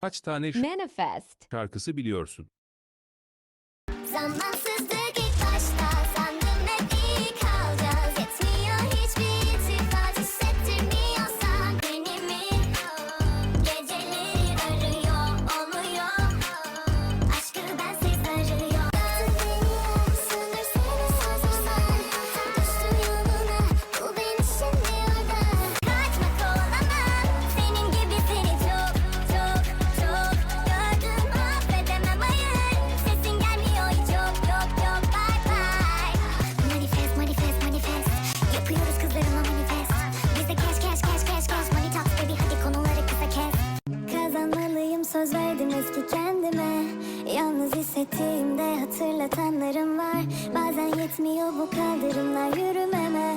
Kaç tane Manifest şarkısı biliyorsun? Zamansızdır. Yalnız hissettiğimde hatırlatanlarım var. Bazen yetmiyor bu kaldırımlar yürümeme.